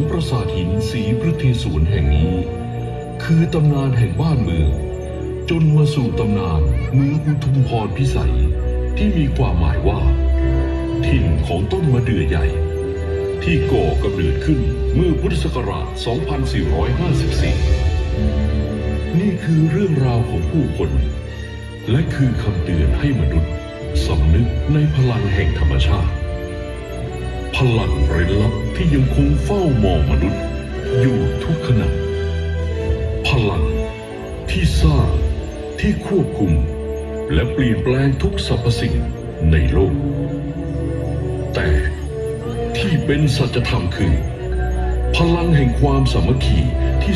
ของปราสาทหินสีพฤทีสวนแห่งนี้ คือตำนานแห่งบ้านเมือง จนมาสู่ตำนานเมืองอุทุมพรพิสัยที่มีความหมายว่า ถิ่นของต้นมะเดื่อใหญ่ ที่ก่อกำเนิดขึ้นเมื่อพุทธศักราช 2454 นี่คือเรื่องราวของผู้คน และคือคำเตือนให้มนุษย์สำนึกในพลังแห่งธรรมชาติ ลังเร้นลับที่ยังคงเฝ้ามองมนุษย์ อยู่ทุกขณะ พลังที่สร้างที่ควบคุม และเปลี่ยนแปลงทุกสรรพสิ่งในโลก แต่ที่เป็นสัจธรรมคือ พลังแห่งความสามัคคีที่